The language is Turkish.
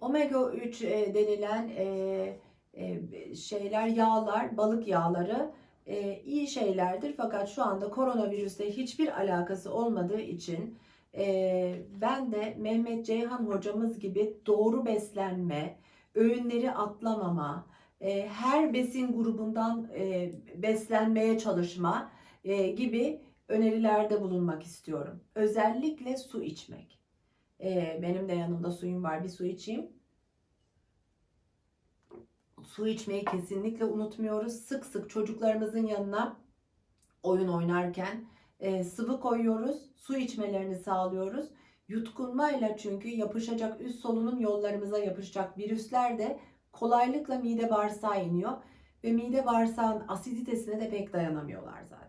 Omega 3 e, denilen e, e, şeyler, yağlar, balık yağları e, iyi şeylerdir. Fakat şu anda koronavirüste hiçbir alakası olmadığı için e, ben de Mehmet Ceyhan hocamız gibi doğru beslenme, öğünleri atlamama, e, her besin grubundan e, beslenmeye çalışma e, gibi önerilerde bulunmak istiyorum. Özellikle su içmek. E, benim de yanımda suyum var. Bir su içeyim. Su içmeyi kesinlikle unutmuyoruz. Sık sık çocuklarımızın yanına oyun oynarken e, sıvı koyuyoruz. Su içmelerini sağlıyoruz. Yutkunmayla çünkü yapışacak üst solunum yollarımıza yapışacak virüsler de kolaylıkla mide bağırsağa iniyor ve mide bağırsağın asiditesine de pek dayanamıyorlar zaten.